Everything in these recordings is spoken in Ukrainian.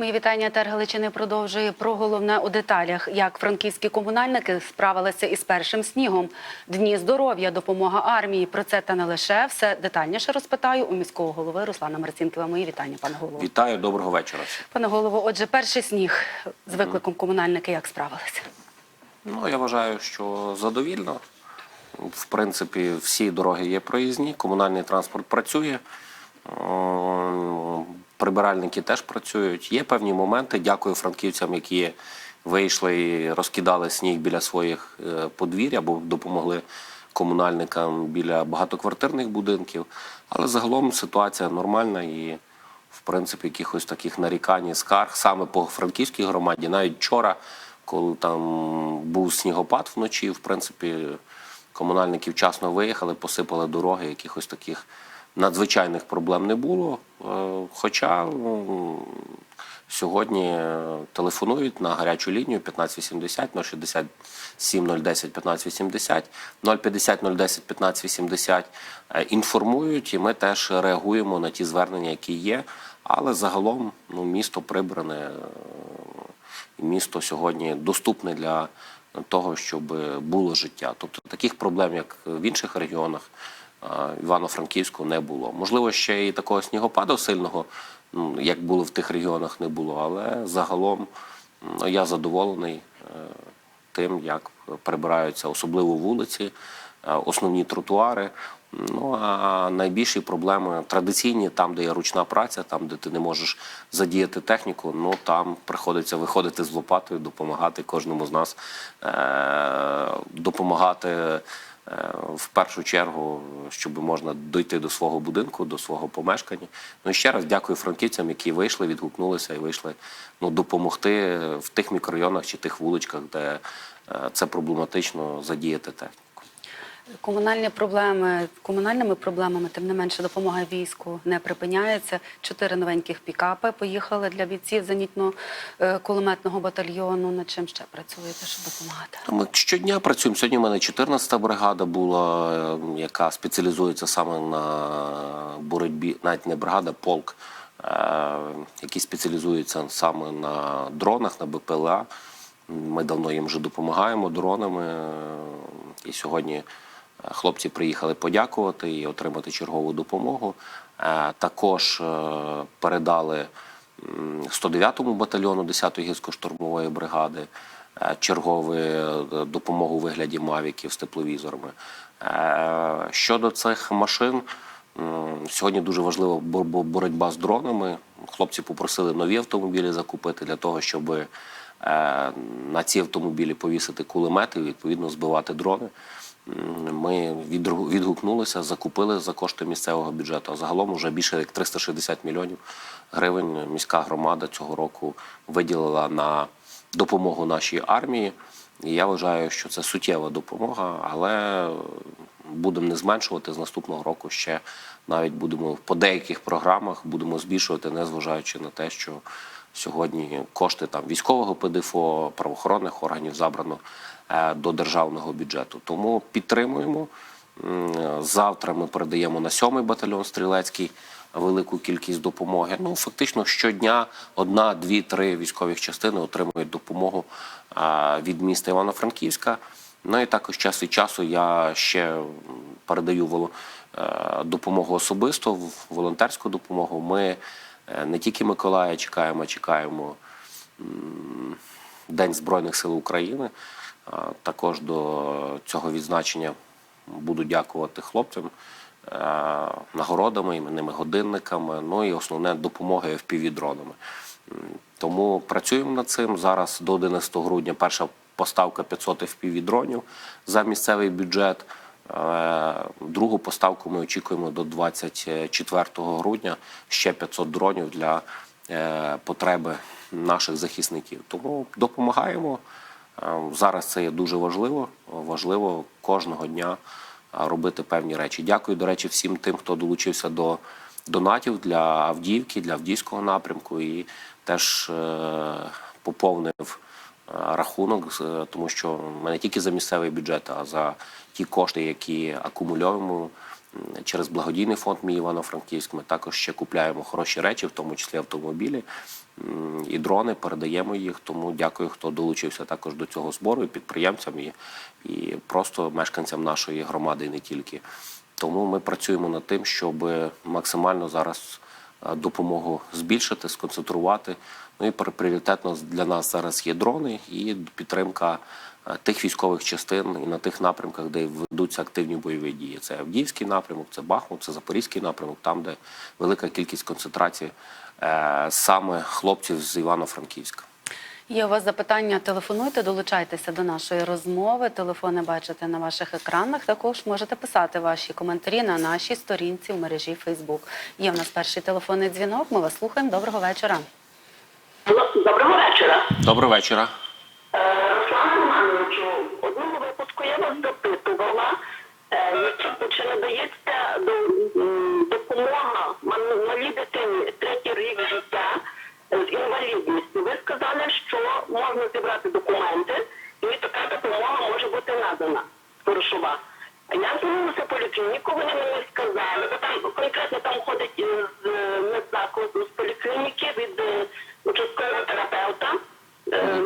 Мої вітання Тер Галичини продовжує про головне у деталях. Як франківські комунальники справилися із першим снігом. Дні здоров'я, допомога армії. Про це та не лише все детальніше розпитаю у міського голови Руслана Марцінкова. Мої вітання, пане голово. Вітаю, доброго вечора. Пане голово, отже, перший сніг з викликом комунальники як справилися? Ну, я вважаю, що задовільно. В принципі, всі дороги є проїзні, комунальний транспорт працює, прибиральники теж працюють. Є певні моменти. Дякую франківцям, які вийшли і розкидали сніг біля своїх е, подвір'я або допомогли комунальникам біля багатоквартирних будинків. Але загалом ситуація нормальна і, в принципі, якихось таких нарікань і скарг саме по франківській громаді. Навіть вчора, коли там був снігопад вночі, в принципі, комунальники вчасно виїхали, посипали дороги, якихось таких надзвичайних проблем не було. Е, Хоча ну, сьогодні е, телефонують на гарячу лінію 1580 067 010 1580 050 010 1580 е, інформують, і ми теж реагуємо на ті звернення, які є. Але загалом ну, місто прибране, е, і місто сьогодні доступне для того, щоб було життя. Тобто таких проблем, як в інших регіонах, Івано-Франківську не було. Можливо, ще і такого снігопаду сильного, ну, як було в тих регіонах, не було. Але загалом ну, я задоволений е, тим, як прибираються особливо вулиці, е, основні тротуари. Ну а найбільші проблеми традиційні, там, де є ручна праця, там, де ти не можеш задіяти техніку, ну там приходиться виходити з лопатою, допомагати кожному з нас, е- допомагати в першу чергу, щоб можна дойти до свого будинку, до свого помешкання. Ну і ще раз дякую франківцям, які вийшли, відгукнулися і вийшли ну, допомогти в тих мікрорайонах чи тих вуличках, де е, це проблематично задіяти техніку. Комунальні проблеми комунальними проблемами, тим не менше, допомога війську не припиняється. Чотири новеньких пікапи поїхали для бійців зенітно-кулеметного батальйону. Над чим ще працюєте, щоб допомагати? Ми щодня працюємо. Сьогодні в мене 14-та бригада була, е, яка спеціалізується саме на боротьбі, навіть не бригада, полк, е, який спеціалізується саме на дронах, на БПЛА. Ми давно їм вже допомагаємо дронами. е, І сьогодні хлопці приїхали подякувати і отримати чергову допомогу. Е, Також е, передали 109-му батальйону 10-ї гірсько-штурмової бригади е, чергову допомогу у вигляді мавіків з тепловізорами. Щодо цих машин, сьогодні дуже важлива боротьба з дронами. Хлопці попросили нові автомобілі закупити для того, щоб на ці автомобілі повісити кулемети і відповідно збивати дрони. Ми відгукнулися, закупили за кошти місцевого бюджету. А загалом вже більше як 360 мільйонів гривень міська громада цього року виділила на допомогу нашій армії. І я вважаю, що це суттєва допомога, але будемо не зменшувати з наступного року ще навіть будемо по деяких програмах будемо збільшувати, незважаючи на те, що сьогодні кошти там військового ПДФО, правоохоронних органів забрано е, до державного бюджету. Тому підтримуємо. Завтра ми передаємо на сьомий батальйон стрілецький велику кількість допомоги. Ну фактично щодня одна, дві, три військових частини отримують допомогу а, від міста Івано-Франківська. Ну і також час від часу я ще передаю е, допомогу особисто, волонтерську допомогу. Ми е, не тільки Миколая чекаємо, чекаємо День Збройних сил України. Також до цього відзначення буду дякувати хлопцям е, нагородами, іменними годинниками, ну і основне допомогою FPV-дронами. Тому працюємо над цим. Зараз до 11 грудня перша поставка 500 FPV-дронів за місцевий бюджет. Другу поставку ми очікуємо до 24 грудня ще 500 дронів для е, потреби наших захисників. Тому допомагаємо. Е, Зараз це є дуже важливо. Важливо кожного дня е, робити певні речі. Дякую, до речі, всім тим, хто долучився до донатів для Авдіївки, для Авдіївського напрямку і теж поповнив рахунок, тому що ми не тільки за місцевий бюджет, а за ті кошти, які акумульовуємо через благодійний фонд Мій Івано-Франківськ. Ми також ще купляємо хороші речі, в тому числі автомобілі і дрони, передаємо їх. Тому дякую, хто долучився також до цього збору, і підприємцям, і, і просто мешканцям нашої громади, і не тільки. Тому ми працюємо над тим, щоб максимально зараз допомогу збільшити, сконцентрувати. Ну і пр- пріоритетно для нас зараз є дрони і підтримка е, тих військових частин і на тих напрямках, де ведуться активні бойові дії. Це Авдіївський напрямок, це Бахмут, це Запорізький напрямок, там, де велика кількість концентрації е, саме хлопців з Івано-Франківська. Є у вас запитання? Телефонуйте, долучайтеся до нашої розмови. Телефони бачите на ваших екранах. Також можете писати ваші коментарі на нашій сторінці в мережі Фейсбук. Є в нас перший телефонний дзвінок. Ми вас слухаємо. Доброго вечора. Доброго вечора. Доброго вечора. Е, Руслане Романовичу, одного випуску я вас допитувала, е, чи, надається допомога мал- малій дитині третій рік життя з інвалідністю. Ви сказали, що можна зібрати документи, і така допомога може бути надана грошова. А Я звернулася поліклініку, вони мені сказали, бо там конкретно там ходить е, з е, медзакладу з поліклініки від е, участкового терапевта. е,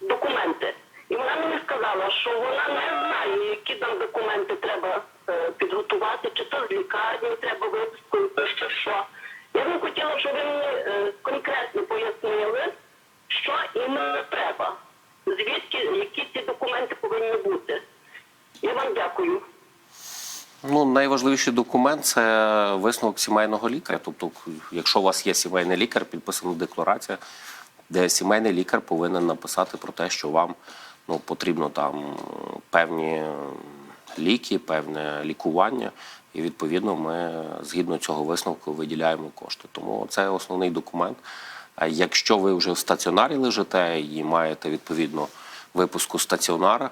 документи. І вона мені сказала, що вона не знає, які там документи треба підготувати, чи то з лікарні найважливіший документ це висновок сімейного лікаря. Тобто, якщо у вас є сімейний лікар, підписана декларація, де сімейний лікар повинен написати про те, що вам ну, потрібно там певні ліки, певне лікування. І відповідно ми згідно цього висновку виділяємо кошти. Тому це основний документ. А якщо ви вже в стаціонарі лежите і маєте відповідно випуску стаціонара,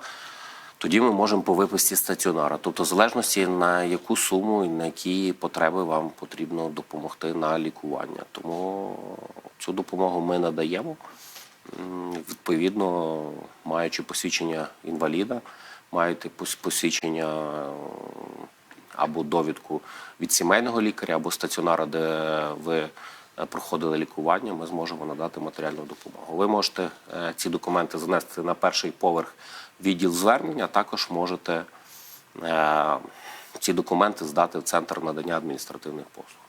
тоді ми можемо по виписці стаціонара. Тобто, в залежності на яку суму і на які потреби вам потрібно допомогти на лікування. Тому цю допомогу ми надаємо. Відповідно, маючи посвідчення інваліда, маєте посвідчення або довідку від сімейного лікаря, або стаціонара, де ви проходили лікування, ми зможемо надати матеріальну допомогу. Ви можете е, ці документи занести на перший поверх відділ звернення, також можете е, ці документи здати в центр надання адміністративних послуг.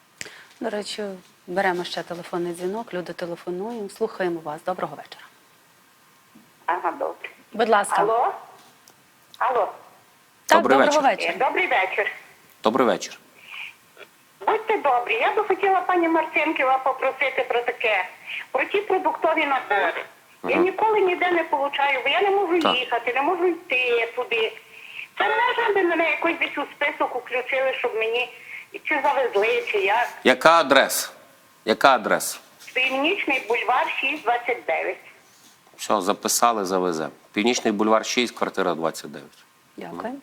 До речі, беремо ще телефонний дзвінок. Люди телефонуємо. Слухаємо вас. Доброго вечора. Ага, добре. Будь ласка, Алло? Алло. так, Добрий доброго вечір. Е, вечора. Добрий вечір. Добрий вечір. Будьте добрі. Я би хотіла пані Марцинківа попросити про таке. Про ті продуктові набори. Я ніколи ніде не получаю, бо я не можу Так. їхати, не можу йти туди. Це можна би мене якось десь у список включили, щоб мені чи завезли, чи як. Яка адреса? Яка адреса? Північний бульвар 629. Все, записали, завеземо. Північний бульвар 6, квартира 29. Дякую.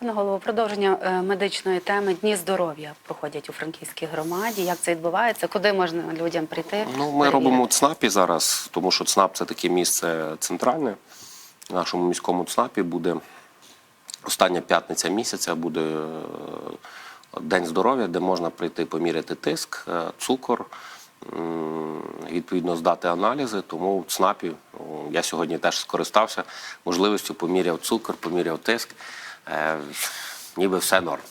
Пане голово, продовження е, медичної теми Дні здоров'я проходять у Франківській громаді. Як це відбувається? Куди можна людям прийти? Ну, ми робимо ЦНАПі зараз, тому що ЦНАП це таке місце центральне. В нашому міському ЦНАПі буде остання п'ятниця місяця, буде е, День здоров'я, де можна прийти поміряти тиск, е, цукор, відповідно здати аналізи. Тому в ЦНАПі я сьогодні теж скористався можливістю, поміряв цукор, поміряв тиск. Е, Ніби все норм.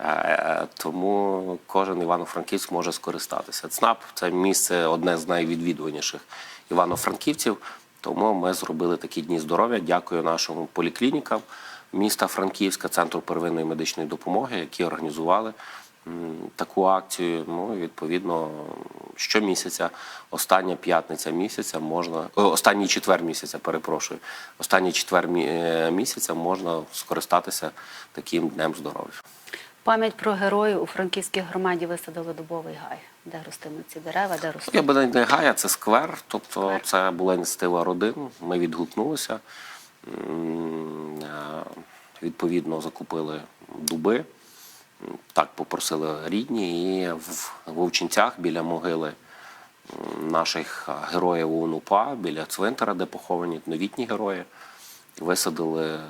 Е, Тому кожен Івано-Франківськ може скористатися. ЦНАП це місце одне з найвідвідуваніших івано-франківців. Тому ми зробили такі дні здоров'я. Дякую нашим поліклінікам міста Франківська, центру первинної медичної допомоги, які організували таку акцію. Ну відповідно щомісяця, остання п'ятниця місяця можна останній четвер місяця, перепрошую. Останній четвер е, місяця можна скористатися таким днем здоров'я. Пам'ять про героїв у Франківській громаді висадили дубовий гай. Де ростимуть ці дерева, де ростуть? Я би не гая, це сквер. Тобто Сквер. це була ініціатива родин. Ми відгукнулися. Е, Відповідно, закупили дуби. Так попросили рідні, і в Вовчинцях біля могили наших героїв УНУПА, біля цвинтара, де поховані новітні герої. висадили е,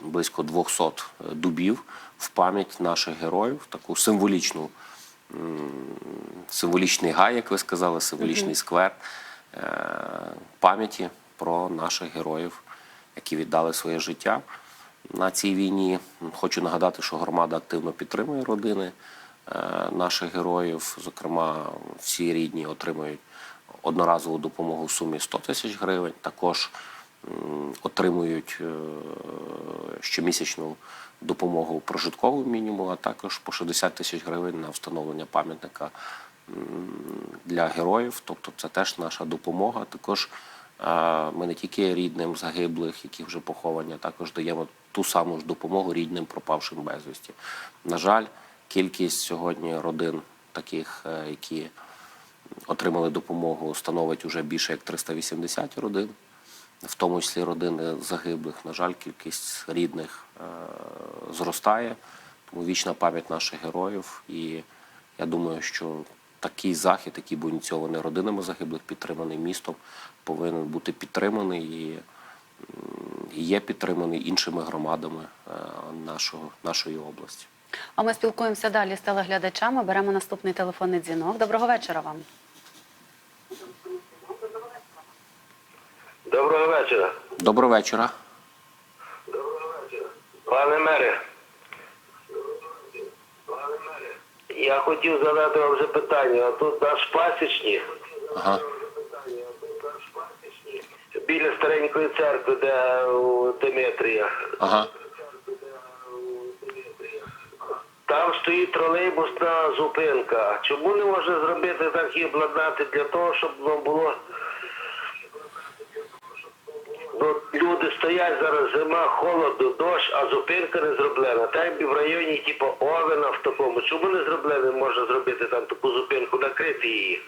близько 200 дубів в пам'ять наших героїв, таку символічну символічний гай, як ви сказали, символічний сквер е, пам'яті про наших героїв, які віддали своє життя на цій війні. Хочу нагадати, що громада активно підтримує родини е, наших героїв. Зокрема, всі рідні отримують одноразову допомогу в сумі 100 тисяч гривень. Також отримують е, щомісячну допомогу прожиткового мінімуму, а також по 60 тисяч гривень на встановлення пам'ятника для героїв. Тобто це теж наша допомога. Також ми не тільки рідним загиблих, які вже поховані, також даємо ту саму ж допомогу рідним пропавшим безвісті. На жаль, кількість сьогодні родин таких, е, які отримали допомогу, становить уже більше як 380 родин, в тому числі родини загиблих. На жаль, кількість рідних е, зростає, тому вічна пам'ять наших героїв. І я думаю, що такий захід, який був ініційований родинами загиблих, підтриманий містом, повинен бути підтриманий і, є підтриманий іншими громадами е, нашого, нашої області. А ми спілкуємося далі з телеглядачами. Беремо наступний телефонний дзвінок. Доброго вечора вам. Доброго вечора. Доброго вечора. Пане мере. Я хотів задати вам запитання. А тут наш пасічник Ага. біля старенької церкви, де у Деметрія. Ага. Там стоїть тролейбусна зупинка. Чому не можна зробити так і обладнати для того, щоб воно було. Ну, люди стоять зараз зима, холодно, дощ, а зупинка не зроблена. Так і в районі, типу, Овена в такому. Чому не зроблено, можна зробити там таку зупинку, накрити її?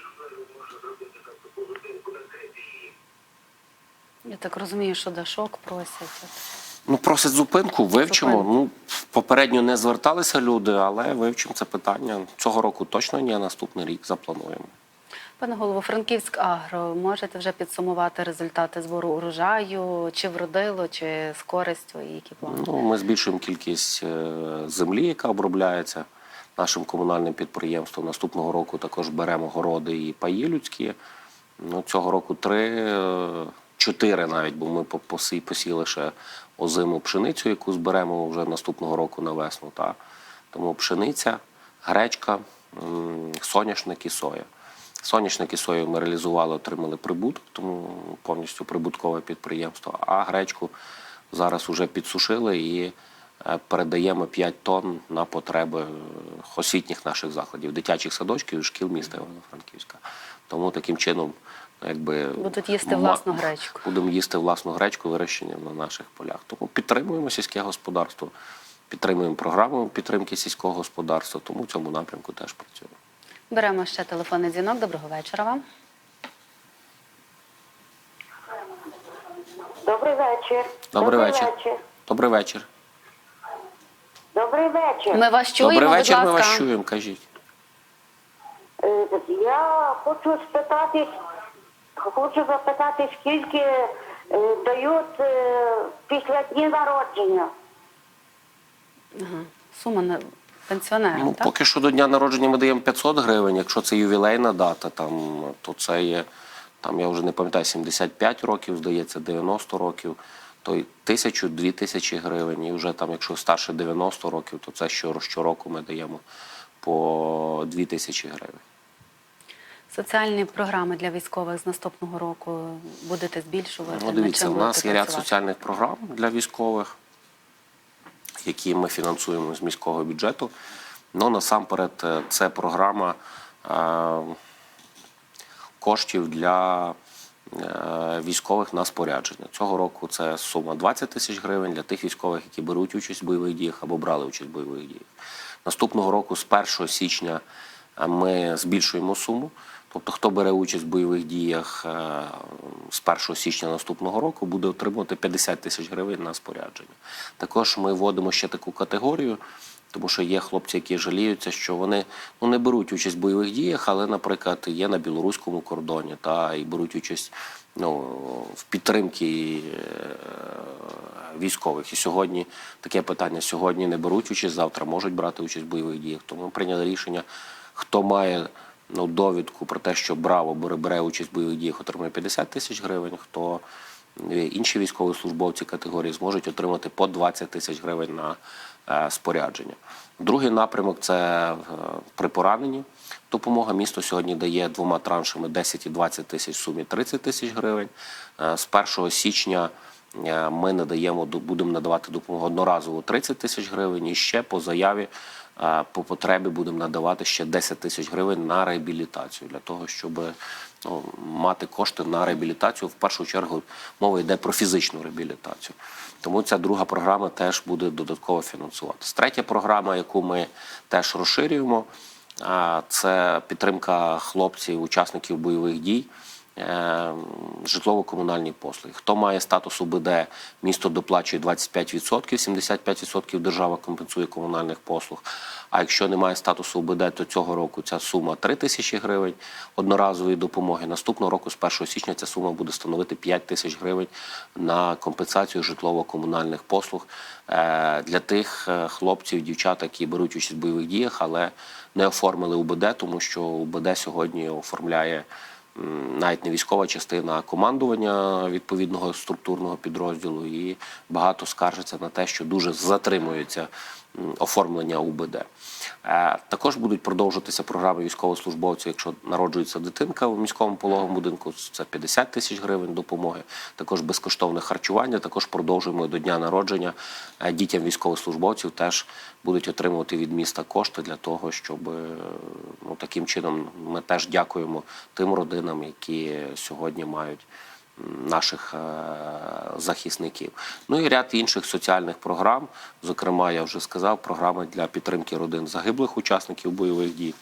Я так розумію, що Дашок просять. Ну, просять зупинку, вивчимо. Зупинку. Ну, попередньо не зверталися люди, але вивчимо це питання. Цього року точно ні, а наступний рік заплануємо. Пане голово, Франківськ Агро, можете вже підсумувати результати збору урожаю, чи вродило, чи з користю, і які плани? Ну, ми збільшуємо кількість е, землі, яка обробляється нашим комунальним підприємством. Наступного року також беремо городи і паї людські. Ну, цього року три, е, чотири навіть, бо ми по- посі- посіяли ще озиму пшеницю, яку зберемо вже наступного року на весну. Та. Тому пшениця, гречка, соняшник і соя. Соняшник і сою ми реалізували, отримали прибуток, тому повністю прибуткове підприємство. А гречку зараз вже підсушили і е, передаємо 5 тонн на потреби е, освітніх наших закладів, дитячих садочків і шкіл міста Івано-Франківська. Тому таким чином, ну, якби Будуть їсти власну гречку. Будемо їсти власну гречку, вирощення на наших полях. Тому підтримуємо сільське господарство, підтримуємо програму підтримки сільського господарства, тому в цьому напрямку теж працюємо. Беремо ще телефонний дзвінок. Доброго вечора вам. Добрий вечір. Добрий вечір. Добрий вечір. Добрий вечір. Ми вас чуємо, Добрий будь вечір, ми вас чуємо, кажіть. Е, Я хочу спитати, хочу запитати, скільки е, дають е, після дні народження. Ага. Сума на пенсіонера, Ну, так? поки що до дня народження ми даємо 500 гривень. Якщо це ювілейна дата, там, то це є, там я вже не пам'ятаю, 75 років, здається, 90 років, то й тисячу, дві тисячі гривень. І вже там, якщо старше 90 років, то це що, щороку ми даємо по 2 тисячі гривень. Соціальні програми для військових з наступного року будете збільшувати? Ну, дивіться, у нас є ряд соціальних програм для військових, які ми фінансуємо з міського бюджету. Ну, насамперед, е, це програма е, коштів для е, військових на спорядження. Цього року це сума 20 тисяч гривень для тих військових, які беруть участь в бойових діях або брали участь в бойових діях. Наступного року, з 1 січня, ми збільшуємо суму. Тобто, хто бере участь в бойових діях е, з 1 січня наступного року, буде отримувати 50 тисяч гривень на спорядження. Також ми вводимо ще таку категорію, тому що є хлопці, які жаліються, що вони ну, не беруть участь в бойових діях, але, наприклад, є на білоруському кордоні та і беруть участь ну, в підтримки е, військових. І сьогодні таке питання: сьогодні не беруть участь, завтра можуть брати участь в бойових діях. Тому прийняли рішення, хто має ну, довідку про те, що брав або бере участь в бойових діях, отримує 50 тисяч гривень. Хто е, інші військовослужбовці категорії зможуть отримати по 20 тисяч гривень на е, спорядження. Другий напрямок це е, при пораненні. Допомога місто сьогодні дає двома траншами 10 і 20 тисяч в сумі 30 тисяч гривень. З 1 січня ми надаємо будемо надавати допомогу одноразово 30 тисяч гривень і ще по заяві по потребі будемо надавати ще 10 тисяч гривень на реабілітацію для того, щоб ну, мати кошти на реабілітацію. В першу чергу мова йде про фізичну реабілітацію. Тому ця друга програма теж буде додатково фінансуватися. Третя програма, яку ми теж розширюємо, це підтримка хлопців, учасників бойових дій. Е, Житлово-комунальні послуги. Хто має статус УБД, місто доплачує 25%, 75% держава компенсує комунальних послуг. А якщо немає статусу УБД, то цього року ця сума 3 тисячі гривень одноразової допомоги. Наступного року, з 1 січня, ця сума буде становити 5 тисяч гривень на компенсацію житлово-комунальних послуг е, для тих е, хлопців, дівчат, які беруть участь в бойових діях, але не оформили УБД, тому що УБД сьогодні оформляє навіть не військова частина, а командування відповідного структурного підрозділу. І багато скаржиться на те, що дуже затримується м, оформлення УБД. Е, Також будуть продовжуватися програми військовослужбовців, якщо народжується дитинка в міському пологовому будинку, це 50 тисяч гривень допомоги. Також безкоштовне харчування. Також продовжуємо до дня народження е, дітям військовослужбовців теж будуть отримувати від міста кошти для того, щоб е, ну, таким чином ми теж дякуємо тим родинам, які сьогодні мають наших е, захисників. Ну і ряд інших соціальних програм. Зокрема, я вже сказав, програми для підтримки родин загиблих учасників бойових дій.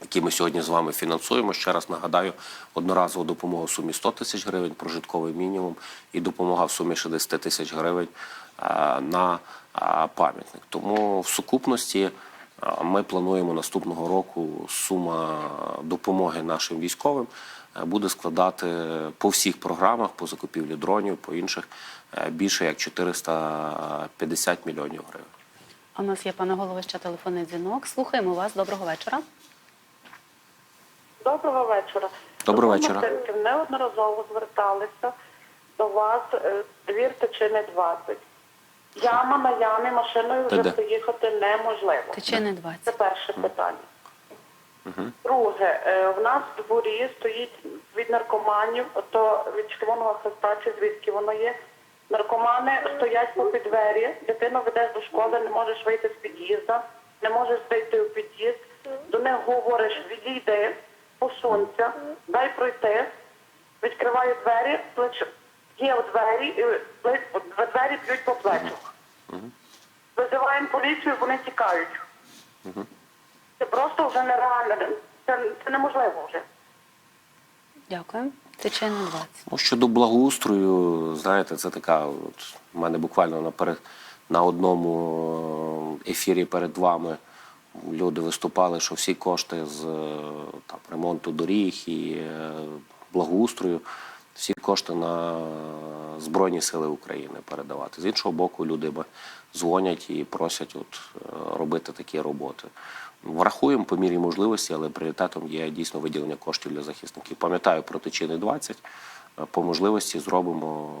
Які ми сьогодні з вами фінансуємо. Ще раз нагадаю, одноразова допомога в сумі 100 тисяч гривень, прожитковий мінімум і допомога в сумі 60 тисяч гривень е, на е, пам'ятник. Тому в сукупності ми плануємо наступного року сума допомоги нашим військовим буде складати по всіх програмах, по закупівлі дронів, по інших е, більше як 450 мільйонів гривень. У нас є, пане голово, ще телефонний дзвінок. Слухаємо вас. Доброго вечора. Доброго вечора. Доброго вечора. центрів неодноразово зверталися до вас е, двір Тичини 20. Яма на ямі машиною вже поїхати неможливо. Тичини 20. Це перше питання. Друге, е, в нас в дворі стоїть від наркоманів, то від Червоного Хреста, чи звідки воно є. Наркомани стоять попід двері, дитину ведеш до школи, не можеш вийти з під'їзда, не можеш зайти у під'їзд, до них говориш, відійди, посунься, дай пройти, відкриваю двері, плеч... є у двері, і пле- двері б'ють по плечах. Визиваємо поліцію, вони тікають. Це просто вже нереально. Це, це неможливо вже. Дякую. Тичини 20. Ну, щодо благоустрою, знаєте, це така. От, у мене буквально на, перед, на одному е, ефірі перед вами люди виступали, що всі кошти з е, там, ремонту доріг і е, благоустрою, всі кошти на Збройні Сили України передавати. З іншого боку, люди б дзвонять і просять от, е, робити такі роботи. Врахуємо по мірі можливості, але пріоритетом є дійсно виділення коштів для захисників. Пам'ятаю про тичини 20. Е, По можливості зробимо,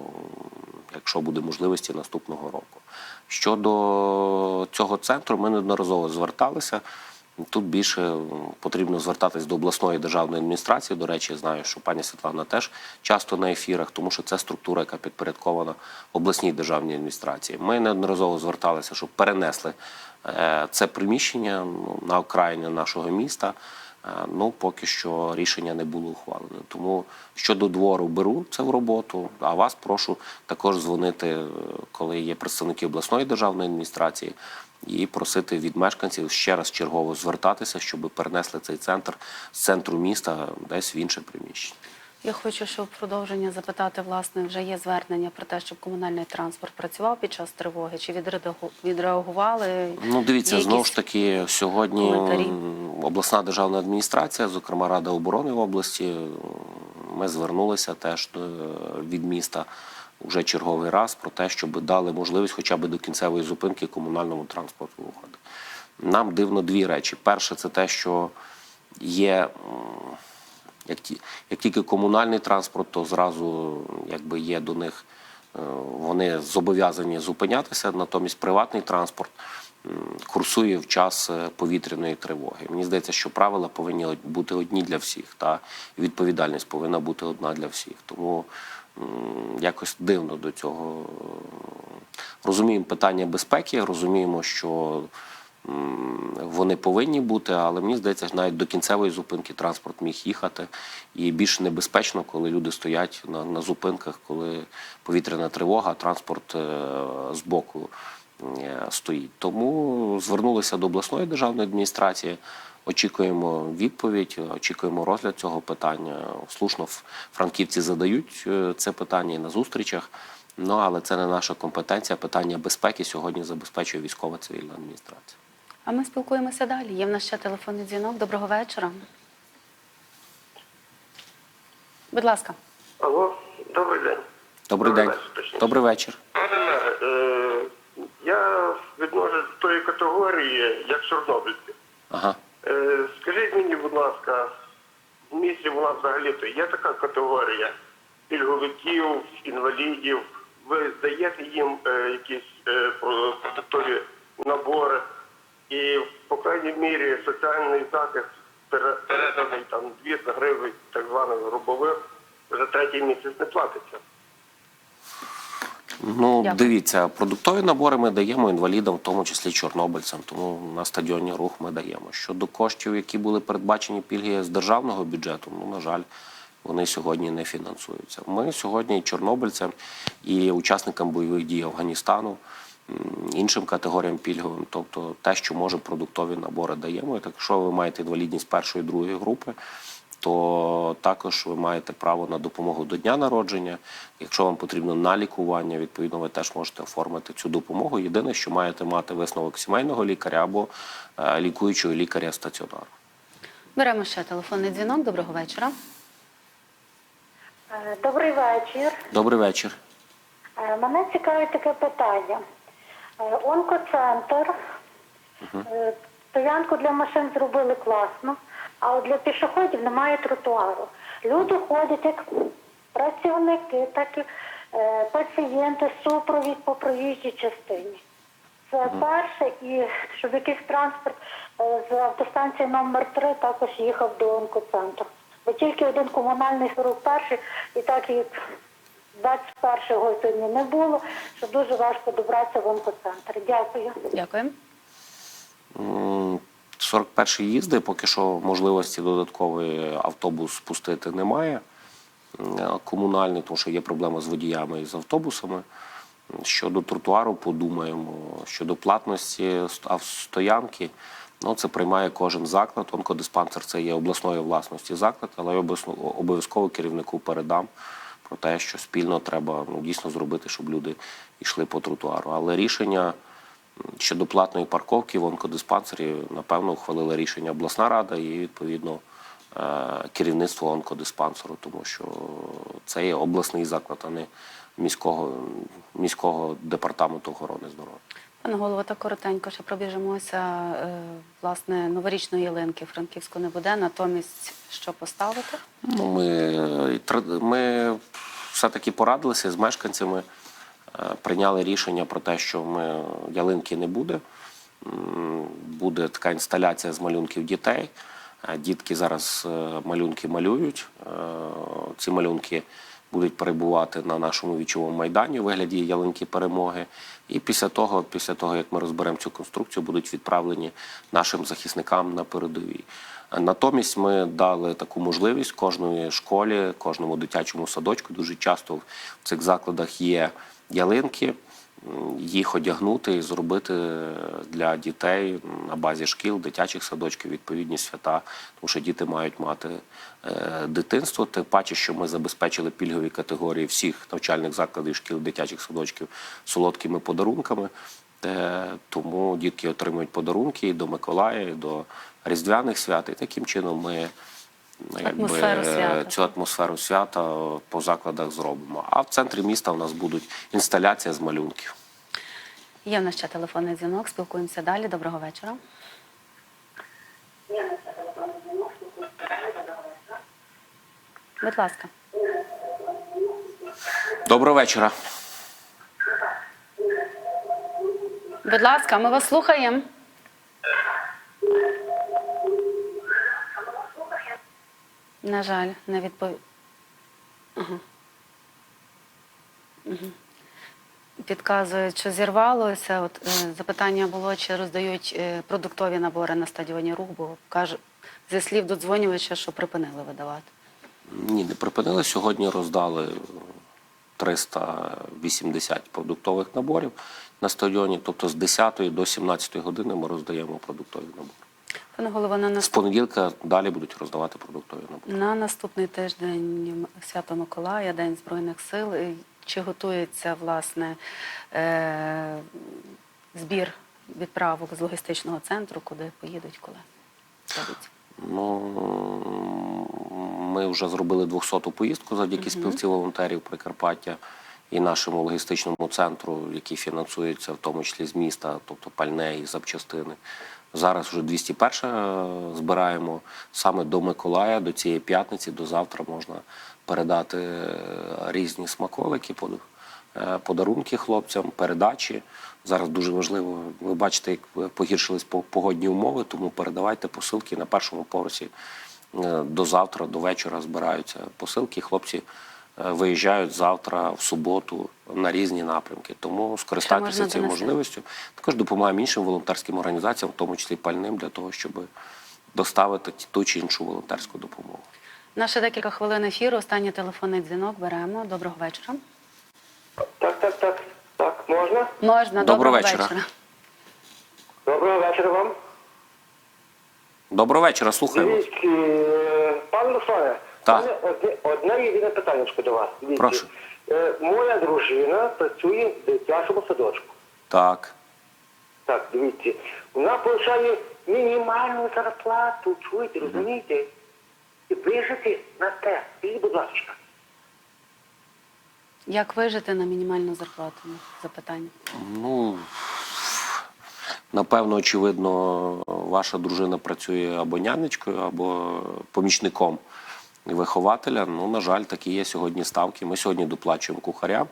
якщо буде можливості, наступного року. Щодо цього центру, ми неодноразово зверталися. Тут більше потрібно звертатись до обласної державної адміністрації. До речі, знаю, що пані Світлана теж часто на ефірах, тому що це структура, яка підпорядкована обласній державній адміністрації. Ми неодноразово зверталися, щоб перенесли е, це приміщення ну, на окраїні нашого міста. Е, Ну, поки що рішення не було ухвалене. Тому щодо двору беру це в роботу. А вас прошу також дзвонити, е, коли є представники обласної державної адміністрації, і просити від мешканців ще раз чергово звертатися, щоб перенесли цей центр з центру міста десь в інше приміщення. Я хочу, щоб в продовження запитати, власне, вже є звернення про те, щоб комунальний транспорт працював під час тривоги. Чи відреагу- відреагували? Ну, дивіться, знову ж таки, сьогодні коментарі? обласна державна адміністрація, зокрема Рада оборони в області, Ми звернулися теж е, від міста вже черговий раз про те, щоб дали можливість хоча б до кінцевої зупинки комунальному транспорту виходити. Нам дивно дві речі. Перше, це те, що є як, ті, як тільки комунальний транспорт, то зразу якби є до них, е, вони зобов'язані зупинятися, натомість приватний транспорт курсує в час е, повітряної тривоги. Мені здається, що правила повинні бути одні для всіх, та відповідальність повинна бути одна для всіх. Тому якось дивно до цього. Розуміємо питання безпеки, розуміємо, що вони повинні бути, але мені здається, навіть до кінцевої зупинки транспорт міг їхати. І більш небезпечно, коли люди стоять на, на зупинках, коли повітряна тривога, а транспорт е, збоку е, стоїть. Тому звернулися до обласної державної адміністрації. Очікуємо відповідь, очікуємо розгляд цього питання. Слушно франківці задають е, це питання і на зустрічах. Ну але це не наша компетенція. Питання безпеки сьогодні забезпечує військова цивільна адміністрація. А ми спілкуємося далі. Є в нас ще телефонний дзвінок. Доброго вечора. Будь ласка. Алло, добрий день. Добрий день. вечір. Добрий вечір. Пане е, я відношу до тої категорії, як чорнобильці. Ага. Е, скажіть мені, будь ласка, в місті у нас взагалі-то є така категорія пільговиків, інвалідів. Ви здаєте їм е, якісь е, продуктові набори, і по крайній мірі соціальний захист переданий там 200 гривень так званих грубових вже третій місяць не платиться. Ну, Дякую. дивіться, продуктові набори ми даємо інвалідам, в тому числі чорнобильцям, тому на стадіоні рух ми даємо. Щодо коштів, які були передбачені пільги з державного бюджету, ну, на жаль, вони сьогодні не фінансуються. Ми сьогодні чорнобильцям і учасникам бойових дій Афганістану, іншим категоріям пільговим, тобто те, що може продуктові набори даємо. Так, якщо ви маєте інвалідність першої другої групи, то також ви маєте право на допомогу до дня народження. Якщо вам потрібно на лікування, відповідно, ви теж можете оформити цю допомогу. Єдине, що маєте мати висновок сімейного лікаря або е, лікуючого лікаря стаціонару. Беремо ще телефонний дзвінок. Доброго вечора. Е, Добрий вечір. Добрий вечір. Е, Мене цікавить таке питання. Онкоцентр. Е, Стоянку для машин зробили класно, а от для пішоходів немає тротуару. Люди ходять як працівники, так і е, пацієнти, супровід по проїжджій частині. Це перше, і щоб якийсь транспорт е, з автостанції номер 3 також їхав до онкоцентру. Бо тільки один комунальний 41 і так і 21-го сьогодні не було, що дуже важко добратися в онкоцентр. Дякую. Дякую. М, 41 їзди, поки що можливості додаткової автобус спустити немає. Комунальний, тому що є проблема з водіями і з автобусами. Щодо тротуару, подумаємо. Щодо платності стоянки, ну це приймає кожен заклад. Онкодиспансер це є обласної власності заклад, але я обов'язково керівнику передам про те, що спільно треба ну, дійсно зробити, щоб люди йшли по тротуару. Але рішення Щодо платної парковки в онкодиспансері, напевно, ухвалила рішення обласна рада і відповідно е, керівництво онкодиспансеру, тому що це є обласний заклад, а не міського, міського департаменту охорони здоров'я. Пане голово, так коротенько ще пробіжимося. Е, Власне, новорічної ялинки Франківську не буде, натомість що поставити? Ну, ми, е, ми все-таки порадилися з мешканцями, прийняли рішення про те, що ми ялинки не буде. Буде така інсталяція з малюнків дітей. Е, Дітки зараз е, малюнки малюють. Е, Ці малюнки будуть перебувати на нашому вічовому майдані у вигляді ялинки перемоги. І після того, після того, як ми розберемо цю конструкцію, будуть відправлені нашим захисникам на передовій. Натомість ми дали таку можливість кожної школі, кожному дитячому садочку. Дуже часто в цих закладах є ялинки, їх одягнути і зробити для дітей на базі шкіл, дитячих садочків відповідні свята, тому що діти мають мати е, дитинство. Тим паче, що ми забезпечили пільгові категорії всіх навчальних закладів, шкіл, дитячих садочків солодкими подарунками. Е, Тому дітки отримують подарунки і до Миколая, і до Різдвяних свят. І таким чином ми Атмосферу свята. цю атмосферу свята по закладах зробимо. А в центрі міста у нас будуть інсталяція з малюнків. Є в нас ще телефонний дзвінок, спілкуємося далі. Доброго вечора. Будь ласка. Доброго вечора. Будь ласка, ми вас слухаємо. На жаль, не відповів. Ага. Угу. Підказують, що зірвалося. От е, запитання було, чи роздають е, продуктові набори на стадіоні рух, бо каже зі слів додзвонювача, що припинили видавати. Ні, не припинили. Сьогодні роздали 380 продуктових наборів на стадіоні. Тобто з 10 до 17 години ми роздаємо продуктові набори. Пане голово, на З понеділка далі будуть роздавати продуктові набори. на наступний тиждень Свято Миколая, День Збройних сил. Чи готується власне е- збір відправок з логістичного центру, куди поїдуть, коли? Ну, ми вже зробили 200-ту поїздку завдяки спілці волонтерів Прикарпаття і нашому логістичному центру, який фінансується в тому числі з міста, тобто пальне і запчастини. Зараз вже 201 збираємо саме до Миколая, до цієї п'ятниці, до завтра можна передати е, різні смаколики, е, подарунки хлопцям, передачі. Зараз дуже важливо. Ви бачите, як погіршились по- погодні умови, тому передавайте посилки на першому поверсі. Е, До завтра, до вечора збираються посилки. Хлопці е, виїжджають завтра в суботу на різні напрямки. Тому скористайтеся цією можливістю. Також допомагаємо іншим волонтерським організаціям, в тому числі пальним, для того, щоб доставити ту чи іншу волонтерську допомогу. Наше декілька хвилин ефіру. Останній телефонний дзвінок беремо. Доброго вечора. Так, так, так. Так, можна? Можна, Доброго доброго, вечора. Доброго вечора вам. Доброго вечора, слухаємо. Дивіться, е, пан Руслане, Так. одне, одне єдине питання до вас. Дивіться, Прошу. Е, Моя дружина працює в дитячому садочку. Так. Так, дивіться, вона отримує мінімальну зарплату, чуєте, розумієте? І вижити на те. Скажіть, будь ласка. Як вижити на мінімальну зарплату? Запитання. Ну, напевно, очевидно, ваша дружина працює або нянечкою, або помічником вихователя. Ну, на жаль, такі є сьогодні ставки. Ми сьогодні доплачуємо кухарям,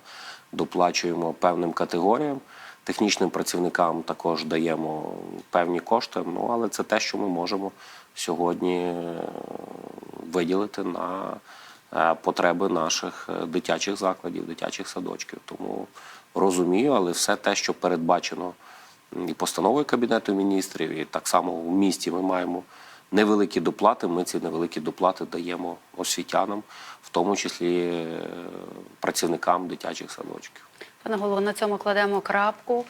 доплачуємо певним категоріям. Технічним працівникам також даємо певні кошти. Ну, але це те, що ми можемо сьогодні е, виділити на е, потреби наших е, дитячих закладів, дитячих садочків. Тому розумію, але все те, що передбачено і постановою Кабінету міністрів, і так само в місті ми маємо невеликі доплати. Ми ці невеликі доплати даємо освітянам, в тому числі е, працівникам дитячих садочків. Пане голово, на цьому кладемо крапку.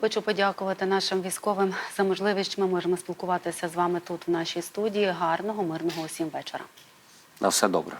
Хочу подякувати нашим військовим за можливість, що ми можемо спілкуватися з вами тут в нашій студії. Гарного, мирного усім вечора. На все добре.